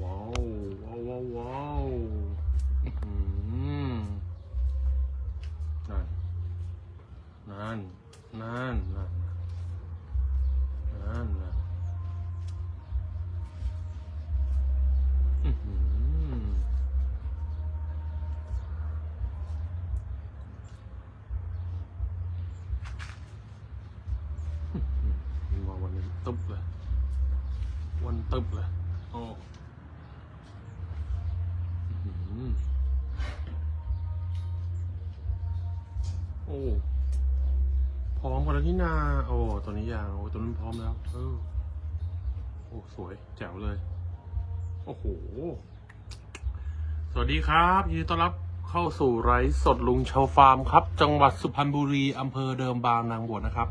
ว้าวว้าวว้าวว้าวอืมนั่นนั่นนั่นนั่นนั่นนั่นอื้อหืออื้อหือมาวันนี้ตึ๊บเลย วันตึ๊บเลยโอ้อื้อหือ โอ้พร้อมกันแล้วที่นา โอ้ตัวนี้ยังโอ้ตัวนั้นพร้อมแล้ว เออ โอ้สวยแจ๋วเลย โอ้โห สวัสดีครับยินดีต้อนรับเข้าสู่ไร้สดลุงชาวฟาร์มครับ จังหวัดสุพรรณบุรีอำเภอเดิมบางนางบวชนะครับ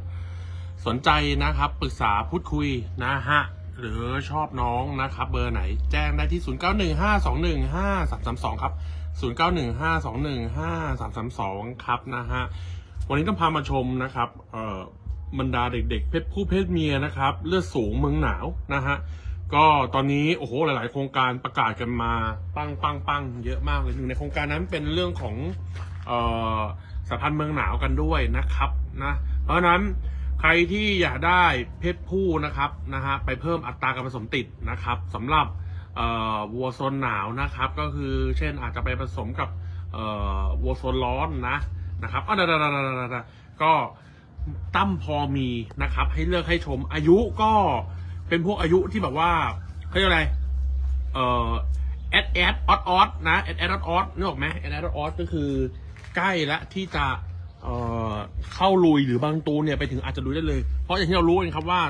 สนใจนะครับปรึกษาพูดคุยนะฮะหรือชอบน้องนะครับ เบอร์ไหนแจ้งได้ที่ 0915215332 ครับ 0915215332 ครับนะฮะ วันนี้ต้องพามาชมนะครับเอ่อบรรดาเด็กๆ เพศผู้เพศเมียนะครับ เลือดสูงเมืองหนาวนะฮะ ก็ตอนนี้โอ้โหหลาย ๆ โครงการประกาศกันมาปังปังปังเยอะมากเลยหนึ่งในโครงการนั้นเป็นเรื่องของเอ่อสายพันธุ์เมืองหนาวกันด้วยนะครับนะเพราะฉะนั้นใครที่อยากได้เพศผู้นะครับนะฮะไปเพิ่มอัตราการผสมติดนะครับสำหรับ วัวโซนหนาวนะครับ ก็คือเช่นอาจจะไปผสมกับวัวโซนร้อนนะนะครับอะดๆๆๆๆก็ตั้มพอมีนะครับ ให้เลือกให้ชมอายุก็เป็นพวกอายุที่แบบว่าเขาเรียกอะไรเอ่อแอดแอดออดออดนะแอดแอดออดออดนึกออกไหมแอดแอดออดออดก็คือใกล้และที่จะเอ่อเข้าลุยหรือบางตูนเนี่ยไปถึงอาจจะลุยได้เลย เพราะอย่างที่เรารู้กันครับว่า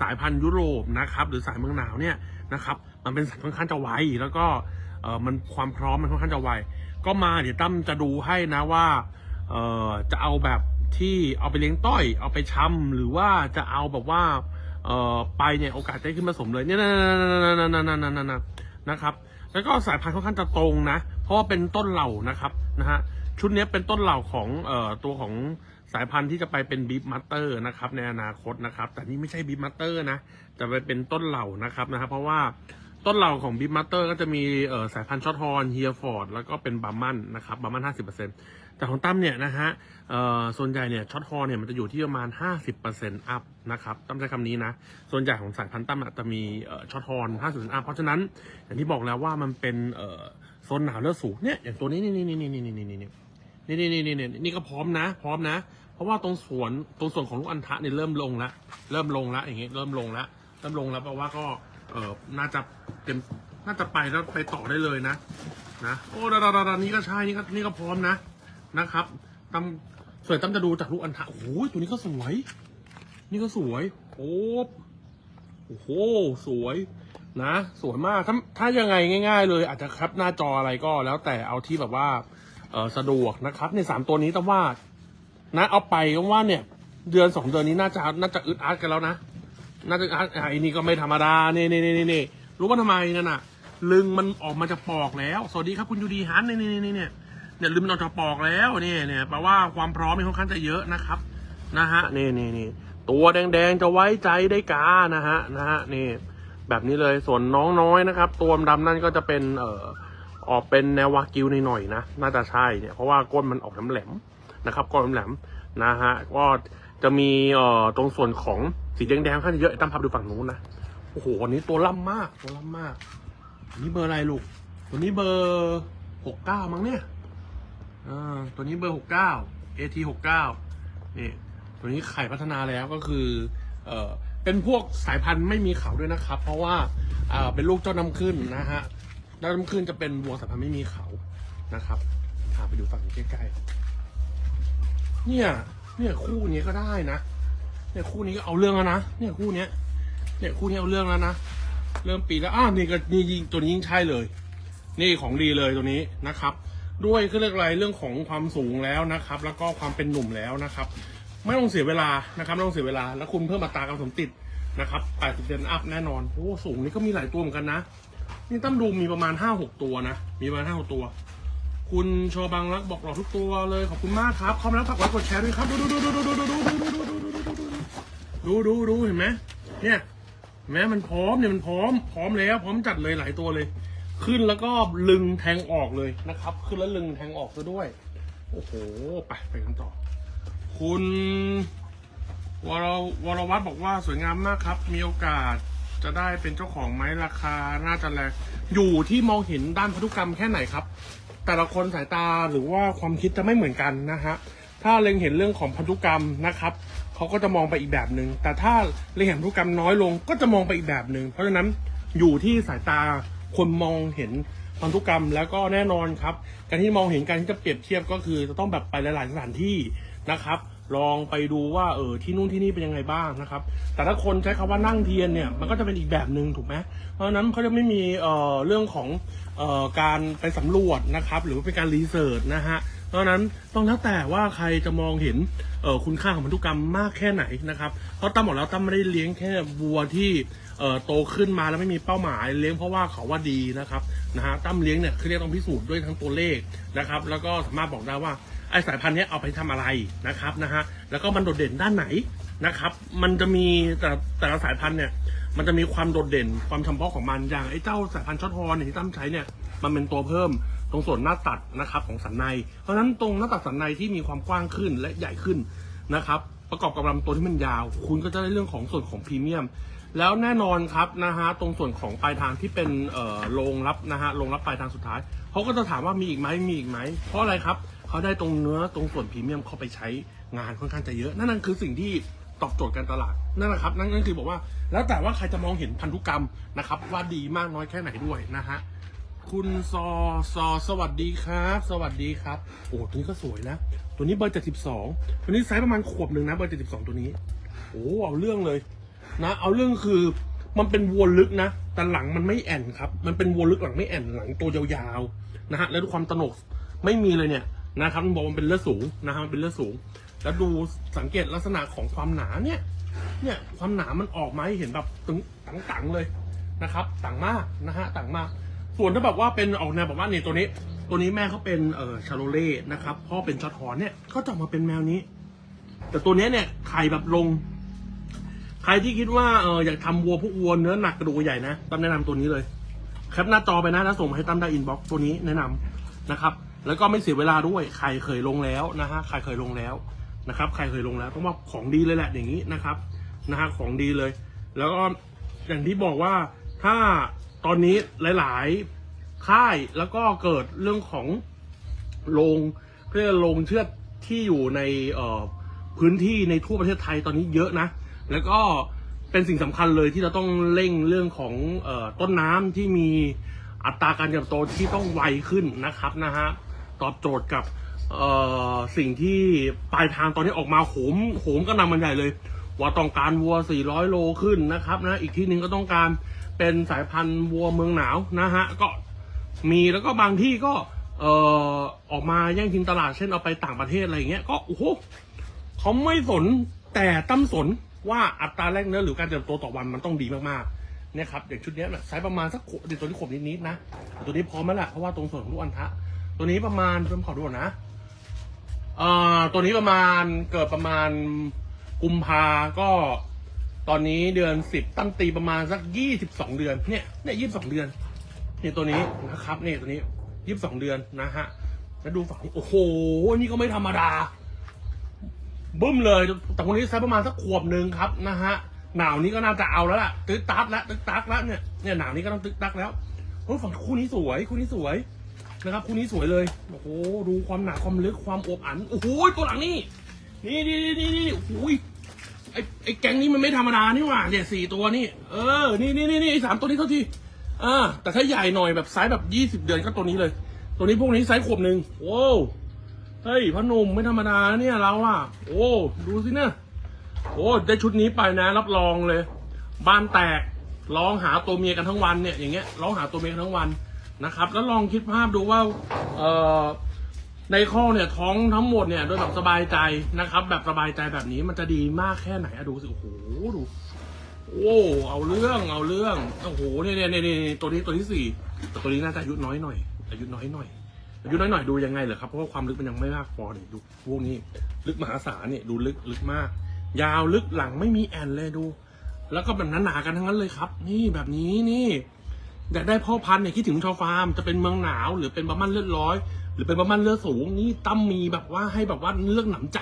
สายพันธุ์ยุโรปนะครับ หรือสายเมืองหนาวเนี่ยนะครับ มันเป็นสายค่อนข้างจะไวแล้วก็เออมันความพร้อมมันค่อนข้างจะไวก็มาเดี๋ยวตั้มจะดูให้นะว่าเออจะเอาแบบที่เอาไปเลี้ยงต้อย เอาไปช้ำหรือว่าจะเอาแบบว่าเออไปเนี่ยโอกาสได้ขึ้นผสมเลยเนี่ยนะครับ แล้วก็สายพันธุ์ค่อนข้างจะตรงนะ เพราะว่าเป็นต้นเหล่านะครับนะฮะชุดนี้เป็นต้นเหล่าของเอ่อตัวของสายพันธุ์ที่จะไปเป็นบีฟมัตเตอร์นะครับในอนาคตนะครับ แต่นี่ไม่ใช่บีฟมัตเตอร์นะจะไปเป็นต้นเหล่านะครับนะครับเพราะว่า ต้นเหล่าของบีฟมัตเตอร์ก็จะมีเอ่อสายพันธุ์ช็อตฮอร์นเฮียฟอร์ดแล้วก็เป็นบัมมันนะครับบัมมันห้าสิบเปอร์เซ็นต์แต่ของตั้มเนี่ยนะฮะเอ่อส่วนใหญ่เนี่ยช็อตฮอร์นเนี่ยมันจะอยู่ที่ประมาณห้าสิบเปอร์เซ็นต์อัพนะครับตั้มใช้คำนี้นะ ส่วนใหญ่ของสายพันธุ์ตั้มจะมีเอ่อช็อตฮอร์นห้าสิบเปอร์เซ็นต์อัพเพราะฉะนั้นอย่างที่บอกแล้วว่ามันเป็นเอ่อโซนหนาวเลือดสูงเนี่ยอย่างตัวนี้นี่นี่นี่นี่นี่นี่นี่นี่นี่นี่นี่นี่นี่ก็พร้อมนะ พร้อมนะ เพราะว่าตรงสวนตรงส่วนของลูกอันทะเนี่ยเริ่มลงล้วเริ่มลงล้วอย่างเงี้ยเริ่มลงล้วเริ่มลงแล้วแปลว่าก็เออน่าจะ เต็มน่าจะไปแล้วไปต่อได้เลยนะ นะโอ้ดาดาดานี่ก็ใช่นี่ก็นี่ก็พร้อมนะนะครับตั้มสวนตั้มจะดูจากลูกอันทะโอ้โหตัวนี้ก็สวย นี่ก็สวยโอ้โอ้โหสวยนะ สวยมากถ้าถ้ายังไงง่าย ๆ เลยอาจจะครับหน้าจออะไรก็แล้วแต่เอาที่แบบว่าเออสะดวกนะครับในสามตัวนี้แต่ว่านะเอาไปก็ว่าเนี่ย เดือนสองเดือนนี้น่าจะน่าจะอึดอัดกันแล้วนะน่าจะอึดอัดอะไอ้นี่ก็ไม่ธรรมดานี่นี่นี่นี่ รู้ว่าทำไมนั่นน่ะ ลึงมันออกมาจากปอกแล้ว สวัสดีครับคุณยูดีฮันนี่นี่นี่เนี่ยเนี่ยลึงมันออกจากปอกแล้วนี่เนี่ยแปลว่าความพร้อมมันค่อนข้างจะเยอะนะครับนะฮะนี่นี่นี่ตัวแดงๆจะไว้ใจได้กานะฮะนะฮะนี่แบบนี้เลยส่วนน้องน้อยนะครับ ตัวดำนั่นก็จะเป็นเอ่อออกเป็นแนววากิวหน่อยๆนะน่าจะใช่เนี่ยเพราะว่าก้นมันออกแหลมๆนะครับก้นแหลมๆนะฮะก็จะมีเอ่อตรงส่วนของสีแดงๆค่อนข้างเยอะตั้มพับดูฝั่งนู้นนะ อ้โหอันนี้ตัวล่ำมาก ตัวล่ำมากอันนี้เบอร์อะไรลูก ตัวนี้เบอร์หกเก้ามั้งเนี่ยอ่าตัวนี้เบอร์หกเก้า AT หกเก้านี่ตัวนี้ไข่พัฒนาแล้วก็คือ เอ่อเป็นพวกสายพันธุ์ไม่มีเขาด้วยนะครับ เพราะว่าอ่าเป็นลูกเจ้าน้ำขึ้นนะฮะด้าน้ำขึ้นจะเป็นวัวสายพันธุ์ไม่มีเขานะครับพาไปดูฝั่งใกล้ๆเนี่ย เนี่ยคู่นี้ก็ได้นะ เนี่ยคู่นี้ก็เอาเรื่องแล้วนะ เนี่ยคู่เนี้ย เนี่ยคู่นี้เอาเรื่องแล้วนะ เริ่มปีแล้ว อ้าวนี่ก็นี่ยิงตัวนี้ยิ่งใช่เลย นี่ของดีเลยตัวนี้นะครับ ด้วยคือเรื่องอะไรเรื่องของความสูงแล้วนะครับ แล้วก็ความเป็นหนุ่มแล้วนะครับ ไม่ต้องเสียเวลานะครับไม่ต้องเสียเวลา แล้วคุณเพิ่มอัตราการสมติดนะครับ80เซนอัพแน่นอนโอ้สูงนี่ก็มีหลายตัวเหมือนกันนะ นี่ตั้มดูมีประมาณห้าหกตัวนะ มีประมาณห้าหกตัว คุณชอบังรักบอกหลอทุกตัวเลย ขอบคุณมากครับเข้ามาแล้วฝากไลค์กดแชร์ด้วยครับ ดูดูดูดูดูดูดูดูดูดูดูดูดูดูดูดูเห็นไหมเนี่ย แม้มันพร้อมเนี่ยมันพร้อมพร้อมแล้ว พร้อมจัดเลยหลายตัวเลย ขึ้นแล้วก็ลึงแทงออกเลยนะครับ ขึ้นแล้วลึงแทงออกซะด้วย โอ้โหไปไปกันต่อ คุณวรวรวัตรบอกว่าสวยงามมากครับ มีโอกาสจะได้เป็นเจ้าของไหมราคาน่าจะแรงอยู่ที่มองเห็นด้านพันธุกรรมแค่ไหนครับ แต่ละคนสายตาหรือว่าความคิดจะไม่เหมือนกันนะฮะถ้าเล็งเห็นเรื่องของพันธุกรรมนะครับ เขาก็จะมองไปอีกแบบหนึ่งแต่ถ้าเล็งเห็นพันธุกรรมน้อยลงก็จะมองไปอีกแบบหนึ่งเพราะฉะนั้นอยู่ที่สายตาคนมองเห็นพันธุกรรมแล้วก็แน่นอนครับ การที่มองเห็นการที่จะเปรียบเทียบก็คือจะต้องแบบไปหลาย ๆ สถานที่นะครับ ลองไปดูว่าเออที่นู่นที่นี่เป็นยังไงบ้างนะครับ แต่ถ้าคนใช้คำว่านั่งเทียนเนี่ยมันก็จะเป็นอีกแบบหนึ่งถูกไหมเพราะฉะนั้นเขาจะไม่มีเอ่อเรื่องของเอ่อการไปสำรวจนะครับ หรือว่าเป็นการรีเสิร์ชนะฮะ เพราะนั้นต้องแล้วแต่ว่าใครจะมองเห็นเอ่อคุณค่าของพันธุกรรมมากแค่ไหนนะครับ เพราะตั้มบอกแล้วตั้มไม่ได้เลี้ยงแค่วัวที่เอ่อโตขึ้นมาแล้วไม่มีเป้าหมายเลี้ยงเพราะว่าเขาว่าดีนะครับนะฮะตั้มเลี้ยงเนี่ยคือเรียกต้องพิสูจน์ด้วยทั้งตัวเลขนะครับแล้วก็สามารถบอกได้ว่าไอสายพันธุ์นี้เอาไปทำอะไรนะครับนะฮะแล้วก็มันโดดเด่นด้านไหนนะครับ มันจะมีแต่แต่ละสายพันธุ์เนี่ยมันจะมีความโดดเด่นความเฉพาะของมันอย่างไอ้เจ้าสายพันธุ์ช็อตฮอร์นที่ตั้มใช้เนี่ยมันเป็นตัวเพิ่ม ตรงส่วนหน้าตัดนะครับของสันใน เพราะฉะนั้นตรงหน้าตัดสันในที่มีความกว้างขึ้นและใหญ่ขึ้นนะครับประกอบกับลำตัวที่มันยาว คุณก็จะได้เรื่องของส่วนของพรีเมียม แล้วแน่นอนครับนะฮะตรงส่วนของปลายทางที่เป็นเอ่อโรงรับนะฮะโรงรับปลายทางสุดท้ายเขาก็จะถามว่ามีอีกไหมมีอีกไหมเพราะอะไรครับเขาได้ตรงเนื้อตรงส่วนพรีเมียมเข้าไปใช้งานค่อนข้างจะเยอะ นั่นนั่นคือสิ่งที่ตอบโจทย์การตลาดนั่นแหละครับนั่นนั่นคือบอกว่า แล้วแต่ว่าใครจะมองเห็นพันธุกรรมนะครับว่าดีมากน้อยแค่ไหนด้วยนะฮะ คุณซอซอสวัสดีครับ สวัสดีครับ โอ้ตัวนี้ก็สวยนะ ตัวนี้เบอร์เจ็ดสิบสองตัวนี้ไซส์ประมาณขวบหนึ่งนะเบอร์เจ็ดสิบสองตัวนี้ โอ้เอาเรื่องเลยนะ เอาเรื่องคือมันเป็นวัวลึกนะ แต่หลังมันไม่แอนครับ มันเป็นวัวลึกหลังไม่แอนหลังตัวยาวๆนะฮะ แล้วดูความตนกไม่มีเลยเนี่ยนะครับมันบอกมันเป็นเลือดสูงนะฮะมันเป็นเลือดสูง แล้วดูสังเกตลักษณะของความหนาเนี่ย เนี่ยความหนามันออกมาให้เห็นแบบตึงตังๆเลยนะครับ ต่างมากนะฮะต่างมาก ส่วนถ้าแบบว่าเป็นออกแนวแบบว่านี่ตัวนี้ ตัวนี้แม่เขาเป็นเอ่อชาโลเล่นะครับพ่อเป็นช็อตฮอร์นเนี่ยเขาจะออกมาเป็นแมวนี้ แต่ตัวเนี้ยเนี่ยไข่แบบลง ใครที่คิดว่าเอออยากทำวัวพวกวัวเนื้อหนักกระดูกใหญ่นะตั้มแนะนำตัวนี้เลยแคปหน้าจอไปนะแล้วส่งมาให้ตั้มได้อินบ็อกซ์ตัวนี้แนะนำนะครับ แล้วก็ไม่เสียเวลาด้วยใครเคยลงแล้วนะฮะใครเคยลงแล้วนะครับใครเคยลงแล้วต้องว่าของดีเลยแหละอย่างนี้นะครับนะฮะของดีเลย แล้วก็อย่างที่บอกว่าถ้า ตอนนี้หลาย ๆ ค่ายแล้วก็เกิดเรื่องของโรงเพื่อโรงเชือดที่อยู่ในพื้นที่ในทั่วประเทศไทยตอนนี้เยอะนะ แล้วก็เป็นสิ่งสำคัญเลยที่เราต้องเร่งเรื่องของออต้นน้ำที่มีอัตราการเติบโตที่ต้องไวขึ้นนะครับนะฮะตอบโจทย์กับสิ่งที่ปลายทางตอนนี้ออกมาโหมโหมก็นำมันใหญ่เลย ว่าต้องการวัว 400 โลขึ้นนะครับนะอีกที่หนึ่งก็ต้องการ เป็นสายพันธุ์วัวเมืองหนาวนะฮะก็มีแล้วก็บางที่ก็เอ่อออกมาแย่งชิงตลาดเช่นเอาไปต่างประเทศอะไรอย่างเงี้ยก็โอ้โหเขาไม่สนแต่ตั้มสนว่าอัตราแรกเนื้อหรือการเติบโตต่อวันมันต้องดีมากๆเนี่ยครับอย่างชุดนี้ยน่ะไซส์ประมาณสักเดี๋ยวตัวนี้ขวบนิดๆนะตัวนี้พร้อมแล้วแหละเพราะว่าตรงส่วนของลูกอันทะ ตัวนี้ประมาณเพิ่มขอดูก่อนนะเอ่อตัวนี้ประมาณเกิดประมาณกุมภาก็ ตอนนี้เดือนสิบตั้งตีประมาณสักยี่สิบสองเดือนเนี่ยเนี่ยยี่สิบสองเดือนเนี่ยตัวนี้นะครับเนี่ยตัวนี้ยี่สิบสองเดือนนะฮะแล้วดูฝั่งนี้โอ้โหนี่ก็ไม่ธรรมดาบึ้มเลยแต่คนนี้สักประมาณสักขวบหนึ่งครับนะฮะหนาวนี้ก็น่าจะเอาแล้วล่ะตึ๊กตักแล้วตึ๊กตักแล้วเนี่ยเนี่ยหนาวนี้ก็ต้องตึ๊กตักแล้วโอ้ฝั่งคู่นี้สวยคู่นี้สวยนะครับคู่นี้สวยเลยโอ้โหดูความหนาความลึกความอบอันโอ้โหตัวหลังนี่นี่นี่นี่นี่โอ้โห ไอ้ไอ้แก๊งนี้มันไม่ธรรมดานี่หว่าเนี่ยสี่ตัวนี่ เออ นี่นี่นี่นี่ไอ้สามตัวนี้เท่าที่อ่าแต่ถ้าใหญ่หน่อยแบบไซส์แบบยี่สิบเดือนก็ตัวนี้เลย ตัวนี้พวกนี้ไซส์ขวบหนึ่งโว้เฮ้ยพ่อหนุ่มไม่ธรรมดาเนี่ยเราอะ โอ้ดูสิเนี่ยโอ้ได้ชุดนี้ไปนะ รับรองเลย บ้านแตกร้องหาตัวเมียกันทั้งวันเนี่ยอย่างเงี้ยร้องหาตัวเมียกันทั้งวันนะครับ แล้วลองคิดภาพดูว่าเออ ในข้อเนี่ยท้องทั้งหมดเนี่ยโดยแบบสบายใจนะครับ แบบสบายใจแบบนี้มันจะดีมากแค่ไหนอะดูสิโอ้โหดูโอ้เอาเรื่องเอาเรื่องโอ้โหเนี่ยเนี่ยเนี่ยตัวนี้ตัวที่สี่แต่ตัวนี้น่าจะอายุน้อยหน่อย อายุน้อยหน่อยอายุน้อยหน่อยดูยังไงเหรอครับเพราะว่าความลึกมันยังไม่มากพอเนี่ยดูพวกนี้ลึกมหาศาลเนี่ยดูลึกลึกมาก ยาวลึกหลังไม่มีแอนเลยดู แล้วก็แบบหนาๆกันทั้งนั้นเลยครับ นี่แบบนี้นี่อยากได้พ่อพันธุ์เนี่ยคิดถึงชาวฟาร์มจะเป็นเมืองหนาวหรือเป็นบะมันเลือดร้อย รือเป็นบะมันเลือดสูงนี่ตั้มมีแบบว่าให้แบบว่าเลือกหนำใจ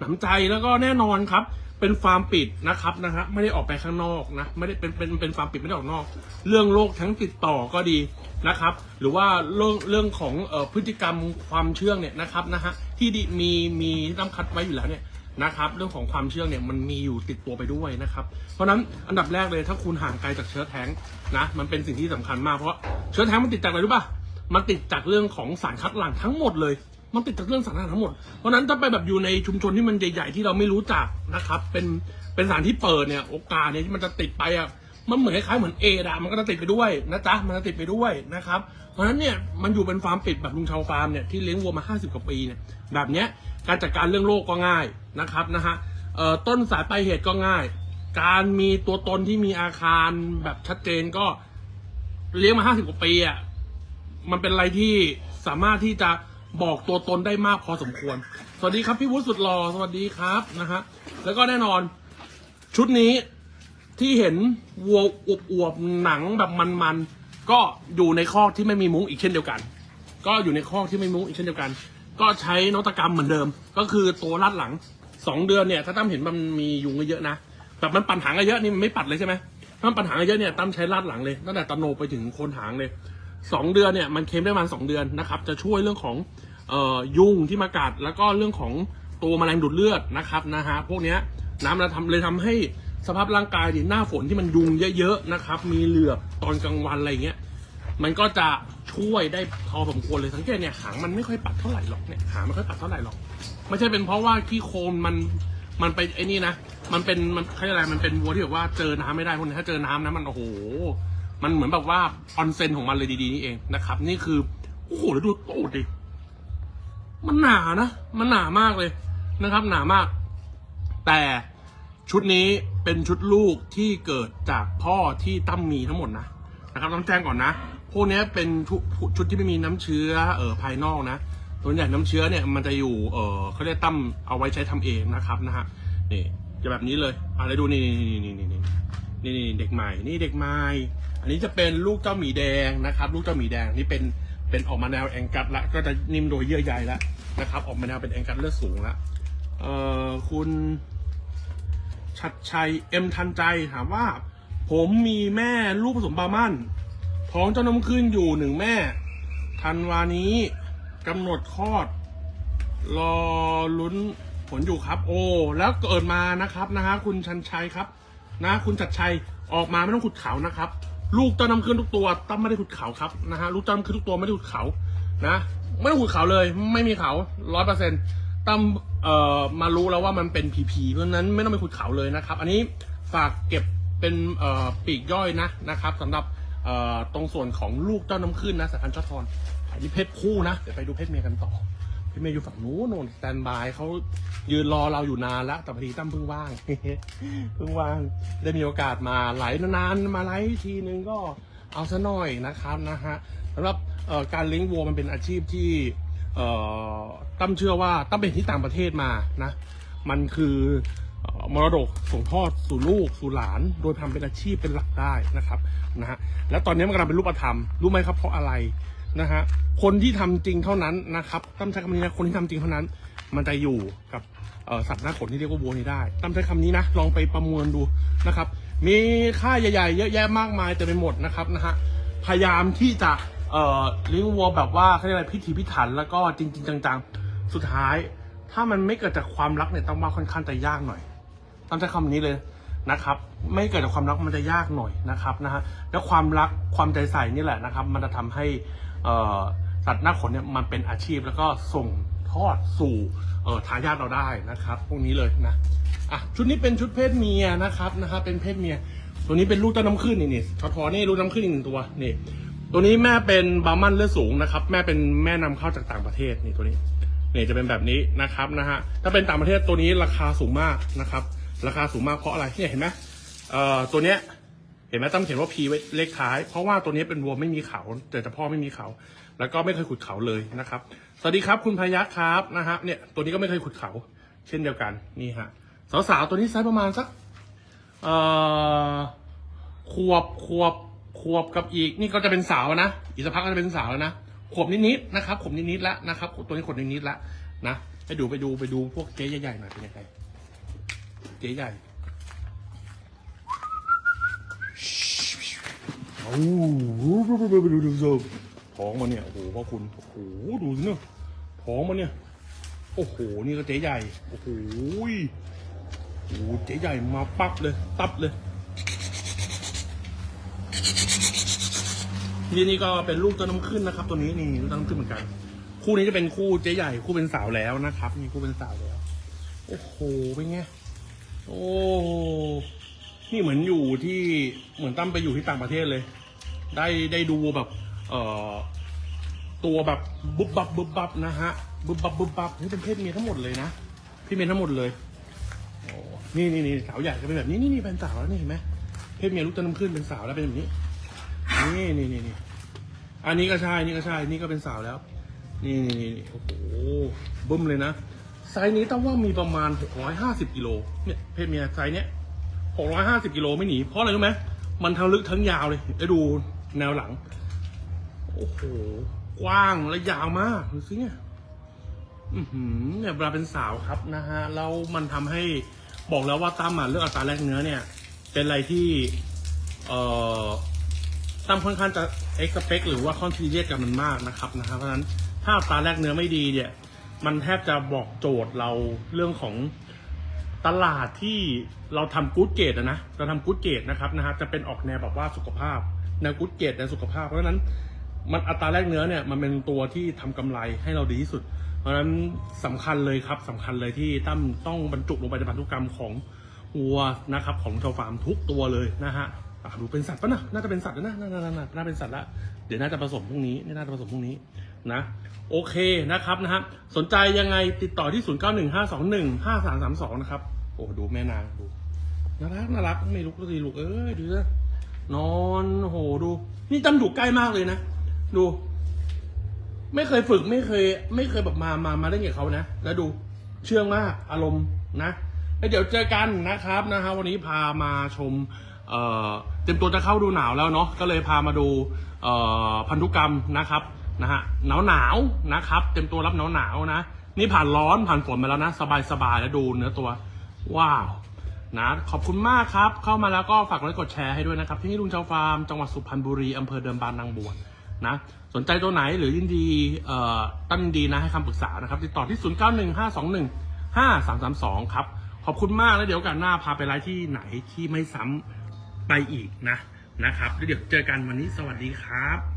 หนำใจแล้วก็แน่นอนครับ เป็นฟาร์มปิดนะครับนะฮะไม่ได้ออกไปข้างนอกนะไม่ได้เป็นเป็นเป็นฟาร์มปิดไม่ได้ออกนอก เรื่องโรคทั้งติดต่อก็ดีนะครับ หรือว่าเรื่องเรื่องของเอ่อพฤติกรรมความเชื่องเนี่ยนะครับนะฮะที่ดีมีมีตั้มคัดไว้อยู่แล้วเนี่ยนะครับ เรื่องของความเชื่องเนี่ยมันมีอยู่ติดตัวไปด้วยนะครับ เพราะนั้นอันดับแรกเลยถ้าคุณห่างไกลจากเชื้อแท้งนะมันเป็นสิ่งที่สำคัญมากเพราะเชื้อแท้งมันติดจากอะไรรู้ป่ะ มันติดจากเรื่องของสารคัดหลั่งทั้งหมดเลย มันติดจากเรื่องสารคัดหลั่งทั้งหมด เพราะนั้นถ้าไปแบบอยู่ในชุมชนที่มันใหญ่ๆที่เราไม่รู้จักนะครับ เป็นเป็นสานที่เปิดเนี่ยโอกาสเนี่ยที่มันจะติดไปอะมันเหมือนคล้ายๆเหมือนเอดะมันก็จะติดไปด้วยนะจ๊ะมันจะติดไปด้วยนะครับ เพราะฉะนั้นเนี่ยมันอยู่เป็นฟาร์มปิดแบบลุงชาวฟาร์มเนี่ยที่เลี้ยงวัวมา 50 กว่าปีเนี่ยแบบเนี้ยการจัดการเรื่องโรคก็ง่ายนะครับนะฮะต้นสายปลายเหตุก็ง่าย การมีตัวตนที่มีอาคารแบบชัดเจนก็เลี้ยงมา 50 กว่าปีอะ มันเป็นอะไรที่สามารถที่จะบอกตัวตนได้มากพอสมควร สวัสดีครับพี่วุฒิสุดหล่อสวัสดีครับนะฮะแล้วก็แน่นอน ชุดนี้ที่เห็นวัวอวบๆหนังแบบมันๆก็อยู่ในคอกที่ไม่มีมุ้งอีกเช่นเดียวกัน ก็อยู่ในคอกที่ไม่มุ้งอีกเช่นเดียวกัน ก็ใช้นวัตกรรมเหมือนเดิม ก็คือตัวลาดหลังสองเดือนเนี่ยถ้าตั้มเห็นมันมียุงเยอะนะแบบมันปั่นหางเยอะนี่มันไม่ปัดเลยใช่ไหมถ้ามันปั่นหางเยอะเนี่ยตั้มใช้ลาดหลังเลยตั้งแต่ตะโนไปถึงโคนหางเลย สองเดือนเนี่ยมันเค็มได้ประมาณสองเดือนนะครับ จะช่วยเรื่องของออยุงที่มากัด แล้วก็เรื่องของตัวแมลงดูดเลือดนะครับนะฮะพวกนี้น้ำเราทำเลยทำให้สภาพร่างกายดิหน้าฝนที่มันยุงเยอะๆนะครับ มีเหลือบตอนกลางวันอะไรเงี้ยมันก็จะช่วยได้พอสมควรเลยสังเกตเนี่ยหางมันไม่ค่อยปัดเท่าไหร่หรอกเนี่ยหางไม่ค่อยปัดเท่าไหร่หรอก ไม่ใช่เป็นเพราะว่าขี้โคลนมันมันไปไอ้นี่นะ มันเป็นมันเขาเรียกอะไรมันเป็นวัวที่แบบว่าเจอน้ำไม่ได้พวกนี้ถ้าเจอน้ำนะมันโอ้โห มันเหมือนแบบว่าออนเซนของมันเลยดีๆนี่เองนะครับ นี่คือโอ้โหแล้วดูตูดดิมันหนานะ มันหนามากเลยนะครับ หนามาก แต่ชุดนี้เป็นชุดลูกที่เกิดจากพ่อที่ตั้มมีทั้งหมดนะนะครับต้องแจ้งก่อนนะพวกนี้เป็นชุดที่ไม่มีน้ำเชื้อเอ่อภายนอกนะส่วนใหญ่น้ำเชื้อเนี่ยมันจะอยู่เอ่อเขาเรียกตั้มเอาไว้ใช้ทำเองนะครับนะฮะนี่จะแบบนี้เลยอะแล้วดูนี่นี่นี่นี่นี่ นี่เด็กใหม่ นี่เด็กใหม่ อันนี้จะเป็นลูกเจ้าหมีแดงนะครับ ลูกเจ้าหมีแดงนี่เป็นเป็นออกมาแนวแองกัดละก็จะนิ่มโดยเยื่อใยแล้วนะครับ ออกมาแนวเป็นแองกัดเลือดสูงละเอ่อคุณชัดชัยเอ็มทันใจถามว่า ผมมีแม่ลูกผสมบาร์มันท้องเจ้าน้ำขึ้นอยู่หนึ่งแม่ธันวานี้กำหนดคลอด รอลุ้นผลอยู่ครับ โอ้ แล้วเกิดมานะครับนะฮะคุณชันชัยครับ นะ คุณชัดชัยออกมาไม่ต้องขุดเขานะครับ ลูกเจ้าน้ำขึ้นทุกตัวตั้มไม่ได้ขุดเขาครับนะฮะลูกเจ้าน้ำขึ้นทุกตัวไม่ได้ขุดเขานะ ไม่ต้องขุดเขาเลย ไม่มีเขาร้อยเปอร์เซ็นต์ตั้มเอ่อมารู้แล้วว่ามันเป็นผีผีเพราะนั้นไม่ต้องไปขุดเขาเลยนะครับ อันนี้ฝากเก็บเป็นเอ่อปีกย่อยนะนะครับสำหรับเอ่อตรงส่วนของลูกเจ้าน้ำขึ้นนะสายพันธุ์เจ้าทอนอันนี้เพศคู่นะเดี๋ยวไปดูเพศเมียกันต่อ พศเมียอยู่ฝั่งนู้นโน่นสแตนบายเขายืนรอเราอยู่นานแล้วแต่พอดีตั้มเพิ่งว่าง เพิ่งว่างได้มีโอกาสมาไหลนานๆมาไลฟ์ทีนึงก็เอาซะหน่อยนะครับนะฮะสำหรับการเลี้ยงวัวมันเป็นอาชีพที่ตั้มเชื่อว่าตั้มเป็นที่ต่างประเทศมานะ มันคือเอ่อมรดกส่งทอดสู่ลูกสู่หลาน โดยทำเป็นอาชีพเป็นหลักได้นะครับนะฮะแล้วตอนนี้มันกำลังเป็นรูปธรรม รู้ไหมครับเพราะอะไร นะฮะคนที่ทำจริงเท่านั้นนะครับตั้มใช้คำนี้นะคนที่ทำจริงเท่านั้น มันจะอยู่กับสัตว์หน้าขนที่เรียกว่าวัวนี้ได้ตั้มใช้คำนี้นะลองไปประมวลดูนะครับ มีค่าใหญ่ๆ เยอะแยะมากมายเต็มไปหมดนะครับนะฮะพยายามที่จะเลี้ยงวัวแบบว่าเขาเรียกอะไรพิถีพิถันแล้วก็จริง ๆ จังๆ สุดท้าย ถ้ามันไม่เกิดจากความรักเนี่ยต้องว่าค่อนข้างจะยากหน่อยต้องใช้คำนี้เลยนะครับไม่เกิดจากความรักมันจะยากหน่อยนะครับนะฮะแล้วความรักความใจใส่นี่แหละนะครับ มันจะทำให้ สัตว์หน้าขนเนี่ยมันเป็นอาชีพแล้วก็ส่งทอดสู่เทายาทเราได้นะครับ พวกนี้เลยนะอะชุดนี้เป็นชุดเพศเมียนะครับนะครับ เป็นเพศเมีย ตัวนี้เป็นลูกเต้าน้ำขึ้นนี่นี่ทอทอนี่ลูกน้ำขึ้นอีกหนึ่งตัวนี่ตัวนี้แม่เป็นบามันเลือดสูงนะครับ แม่เป็นแม่นำเข้าจากต่างประเทศนี่ตัวนี้นี่จะเป็นแบบนี้นะครับนะฮะถ้าเป็นต่างประเทศตัวนี้ราคาสูงมากนะครับ ราคาสูงมากเพราะอะไรเนี่ยเห็นไหมเอ่อตัวเนี้ย เห็นไหมตั้มเขียนว่า P ไว้เลขท้าย เพราะว่าตัวนี้เป็นวัวไม่มีเขาแต่แต่พ่อไม่มีเขา แล้วก็ไม่เคยขุดเขาเลยนะครับ สวัสดีครับคุณพยัคฆ์ครับนะฮะเนี่ยตัวนี้ก็ไม่เคยขุดเขา เช่นเดียวกันนี่ฮะสาวๆตัวนี้ไซส์ประมาณสักเอ่อขวบขวบขวบกับอีก นี่ก็จะเป็นสาวนะอีกสักพักก็จะเป็นสาวแล้วนะขวบนิดๆนะครับขวบนิดๆแล้วนะครับ ตัวนี้ขวบนิดๆแล้วนะไปดูไปดูไปดูพวกเจ๊ใหญ่ๆหน่อยเป็นยังไงเจ๊ใหญ่ โอ้โหดูดูดูท้องมันเนี่ย โอ้โหพ่อคุณ โอ้โห ดูสิเนี่ยท้องมันเนี่ย โอ้โห นี่ก็เจ๊ใหญ่ โอ้โหโอ้โหเจ๊ใหญ่มาปั๊บเลย ตับเลยนี่นี่ก็เป็นลูกต้นน้ำขึ้นนะครับ ตัวนี้นี่ลูกต้นน้ำขึ้นเหมือนกัน คู่นี้จะเป็นคู่เจ๊ใหญ่ คู่เป็นสาวแล้วนะครับนี่คู่เป็นสาวแล้ว โอ้โหเป็นไงโอ้ นี่เหมือนอยู่ที่เหมือนตั้มไปอยู่ที่ต่างประเทศเลย ได้ได้ดูแบบเอ่อตัวแบบบุบบับบุบบับนะฮะบุบบับบุบบับนี่เป็นเพศเมียทั้งหมดเลยนะพี่เมียทั้งหมดเลยโอ้นี่นี่นี่สาวใหญ่ก็เป็นแบบนี้นี่นี่เป็นสาวแล้วนี่เห็นไหมเพศเมียลูกตะน้ำขึ้นเป็นสาวแล้วเป็นแบบนี้นี่นี่นี่นี่อันนี้ก็ใช่นี่ก็ใช่นี่ก็เป็นสาวแล้ว นี่นี่นี่นี่โอ้โหบึ้มเลยนะไซส์นี้ต้องว่ามีประมาณหกร้อยห้าสิบกิโลเนี่ยเพศเมียไซส์เนี้ย หกร้อยห้าสิบกิโลไม่หนี เพราะอะไรรู้ไหมมันทั้งลึกทั้งยาวเลยได้ดูแนวหลัง โอ้โห กว้างและยาวมากดูสิเนี่ยอือหือเนี่ยเวลาเป็นสาวครับนะฮะ แล้วมันทำให้บอกแล้วว่าตั้มอะเรื่องอัตราแลกเนื้อเนี่ย เป็นอะไรที่ เอ่อตั้มค่อนข้างจะเอ็กซ์เปคหรือว่าค่อนซีเรียสกับมันมากนะครับนะฮะเพราะฉะนั้นถ้าอัตราแลกเนื้อไม่ดีเนี่ย มันแทบจะบอกโจทย์เราเรื่องของ ตลาดที่เราทำกู๊ดเกตนะเราทำกู๊ดเกตนะครับนะฮะจะเป็นออกแนวแบบว่าสุขภาพแนวกู๊ดเกตแนวสุขภาพ เพราะฉะนั้นมันอัตราแลกเนื้อเนี่ยมันเป็นตัวที่ทำกำไรให้เราดีที่สุด เพราะฉะนั้นสำคัญเลยครับสำคัญเลยที่ตั้มต้องบรรจุลงไปในพันธุกรรมของวัวนะครับของชาวฟาร์มทุกตัวเลยนะฮะดูเป็นสัตว์ปะนะน่าจะเป็นสัตว์แล้วนะน่าน่าน่าน่าเป็นสัตว์ละเดี๋ยวน่าจะผสมพรุ่งนี้น่าจะผสมพรุ่งนี้นะโอเคนะครับนะฮะสนใจยังไงติดต่อที่ 0 9 1 5 2 1 5 3 3 2 นะครับ โอ้ดูแม่นางดูน่ารักน่ารักไม่ลุกสิลูกเอ้ยดูนะนอนโอ้โหดู นี่จำดูใกล้มากเลยนะดู ไม่เคยฝึกไม่เคย ไม่เคยแบบมามามาเล่นกับเขานะแล้วดูเชื่องมากอารมณ์นะแล้วเดี๋ยวเจอกันนะครับนะฮะวันนี้พามาชมเอ่อเตรียมตัวจะเข้าดูหนาวแล้วเนาะก็เลยพามาดูเอ่อพันธุกรรมนะครับนะฮะหนาวหนาวนะครับ เตรียมตัวรับหนาวหนาวนะนี่ผ่านร้อนผ่านฝนมาแล้วนะ สบายสบายแล้วดูเนื้อตัว ว้าวนะขอบคุณมากครับ เข้ามาแล้วก็ฝากกดไลค์กดแชร์ให้ด้วยนะครับ ที่นี่ลุงชาวฟาร์มจังหวัดสุพรรณบุรีอำเภอเดิมบานนางบวชนะ สนใจตัวไหนหรือยินดีเอ่อตั้งดีนะให้คำปรึกษานะครับ ติดต่อที่ 0 9 1 5 2 1 5 3 3 2 ครับ ขอบคุณมากแล้วเดี๋ยวกันหน้าพาไปไลฟ์ที่ไหนที่ไม่ซ้ำไปอีกนะนะครับแล้วเดี๋ยวเจอกันวันนี้สวัสดีครับ